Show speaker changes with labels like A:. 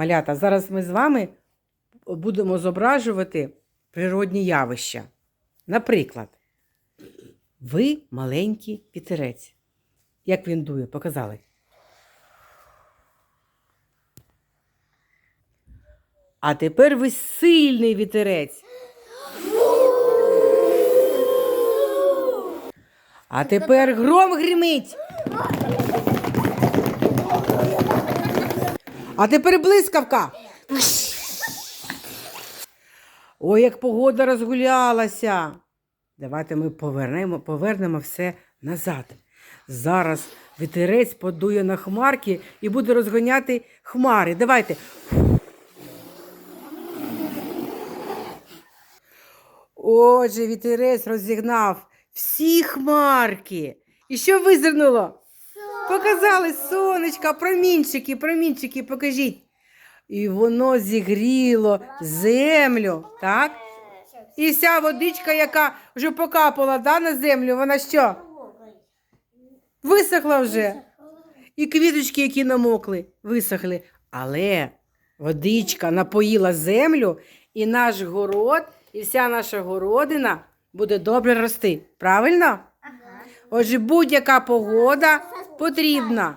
A: Малята, зараз ми з вами будемо зображувати природні явища. Наприклад, ви маленький вітерець. Як він дує, показали. А тепер ви сильний вітерець. А тепер гром гримить. А тепер блискавка. Ой, як погода розгулялася. Давайте ми повернемо, повернемо все назад. Зараз вітерець подує на хмарки і буде розганяти хмари. Давайте. Отже, вітерець розігнав всі хмарки. І що визирнуло? Показали сонечка, промінчики, промінчики, покажіть. І воно зігріло землю, так? І вся водичка, яка вже покапала да, на землю, вона що? Висохла вже. І квіточки, які намокли, висохли. Але водичка напоїла землю, і наш город, і вся наша городина буде добре рости. Правильно? Отже, будь-яка погода потрібна.